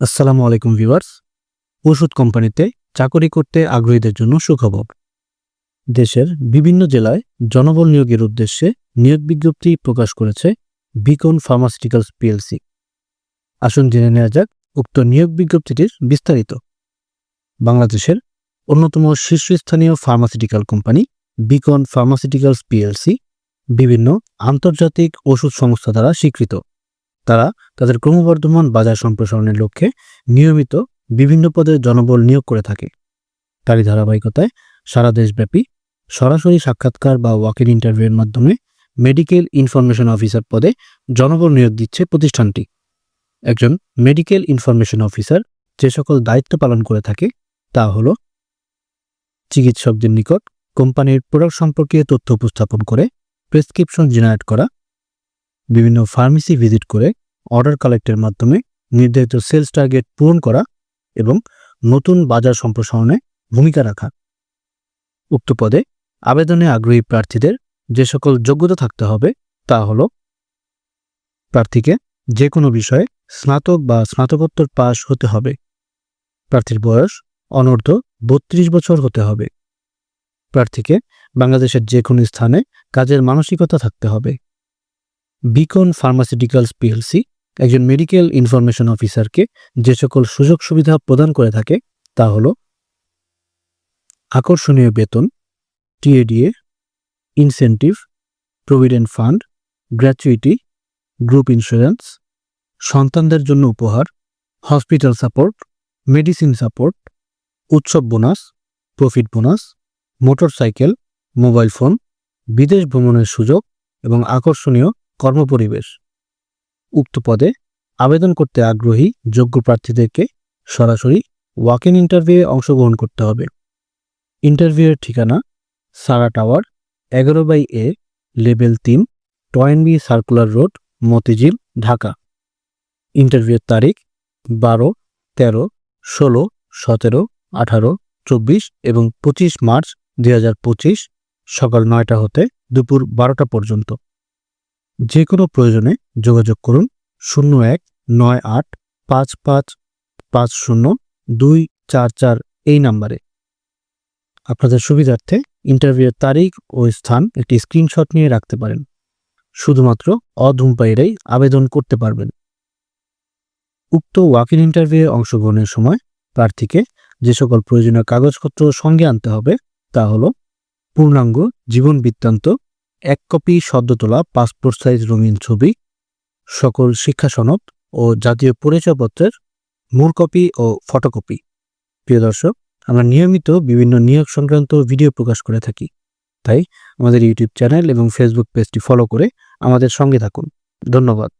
আসসালামু আলাইকুম ভিউয়ার্স। ওষুধ কোম্পানিতে চাকরি করতে আগ্রহীদের জন্য সুখবর। দেশের বিভিন্ন জেলায় জনবল নিয়োগের উদ্দেশ্যে নিয়োগ বিজ্ঞপ্তি প্রকাশ করেছে বিকন ফার্মাসিউটিক্যালস পিএলসি। আসুন জেনে নেওয়া যাক উক্ত নিয়োগ বিজ্ঞপ্তিটির বিস্তারিত। বাংলাদেশের অন্যতম শীর্ষস্থানীয় pharmaceutical company Beacon pharmaceuticals PLC বিভিন্ন আন্তর্জাতিক ওষুধ সংস্থা দ্বারা স্বীকৃত। তারা তাদের ক্রমবর্ধমান বাজার সম্প্রসারণের লক্ষ্যে নিয়মিত বিভিন্ন পদে জনবল নিয়োগ করে থাকে। তারই ধারাবাহিকতায় সারা দেশব্যাপী সরাসরি সাক্ষাৎকার বা ওয়াক ইন ইন্টারভিউয়ের মাধ্যমে মেডিকেল ইনফরমেশন অফিসার পদে জনবল নিয়োগ দিচ্ছে প্রতিষ্ঠানটি। একজন মেডিকেল ইনফরমেশন অফিসার যে সকল দায়িত্ব পালন করে থাকে তা হল চিকিৎসকদের নিকট কোম্পানির প্রোডাক্ট সম্পর্কে তথ্য উপস্থাপন করে প্রেসক্রিপশন জেনারেট করা বিভিন্ন ফার্মেসি ভিজিট করে অর্ডার কালেক্টের মাধ্যমে নির্ধারিত সেলস টার্গেট পূরণ করা এবং নতুন বাজার সম্প্রসারণে ভূমিকা রাখা। উক্ত পদে আবেদনে আগ্রহী প্রার্থীদের যে সকল যোগ্যতা থাকতে হবে তা হল প্রার্থীকে যে কোনো বিষয়ে স্নাতক বা স্নাতকোত্তর পাশ হতে হবে। প্রার্থীর বয়স অনূর্ধ্ব বত্রিশ বছর হতে হবে। প্রার্থীকে বাংলাদেশের যে কোনো স্থানে কাজের মানসিকতা থাকতে হবে। বিকন ফার্মাসিউটিক্যালস পিএলসি, একজন মেডিকেল ইনফরমেশন অফিসারকে যে সকল সুযোগ সুবিধা প্রদান করে থাকে তা হল আকর্ষণীয় বেতন, TA DA, incentive, provident fund, gratuity, group insurance, সন্তানদের জন্য উপহার, হসপিটাল সাপোর্ট, মেডিসিন সাপোর্ট, উৎসব bonus, profit bonus, motorcycle, mobile phone, বিদেশ ভ্রমণের সুযোগ এবং আকর্ষণীয় কর্মপরিবেশ। উক্ত পদে আবেদন করতে আগ্রহী যোগ্য প্রার্থীদেরকে সরাসরি ওয়াক ইন ইন্টারভিউয়ে অংশগ্রহণ করতে হবে। ইন্টারভিউয়ের ঠিকানা সারা টাওয়ার, এগারো বাই এ লেভেল তিন Toynbee circular road, Motijheel, Dhaka. ইন্টারভিউয়ের তারিখ বারো, তেরো, ষোলো, সতেরো, আঠারো, চব্বিশ এবং পঁচিশ মার্চ দুই হাজার পঁচিশ সকাল নয়টা হতে দুপুর বারোটা পর্যন্ত। যে কোনো প্রয়োজনে যোগাযোগ করুন শূন্য এক নয় আট পাঁচ পাঁচ পাঁচ শূন্য দুই চার চার এই নাম্বারে। আপনাদের সুবিধার্থে ইন্টারভিউয়ের তারিখ ও স্থান একটি স্ক্রিনশট নিয়ে রাখতে পারেন। শুধুমাত্র অধূমপায়ীরাই আবেদন করতে পারবেন। উক্ত ওয়াক ইন ইন্টারভিউয়ে অংশগ্রহণের সময় প্রার্থীকে যে সকল প্রয়োজনীয় কাগজপত্র সঙ্গে আনতে হবে তা হল পূর্ণাঙ্গ জীবন বৃত্তান্ত এক কপি সদ্য তোলা পাসপোর্ট সাইজ রঙিন ছবি, সকল শিক্ষা সনদ ও জাতীয় পরিচয়পত্রের মূল কপি ও ফটোকপি। প্রিয় দর্শক, আমরা নিয়মিত বিভিন্ন নিয়োগ সংক্রান্ত ভিডিও প্রকাশ করে থাকি। তাই আমাদের ইউটিউব চ্যানেল এবং ফেসবুক পেজটি ফলো করে আমাদের সঙ্গে থাকুন। ধন্যবাদ।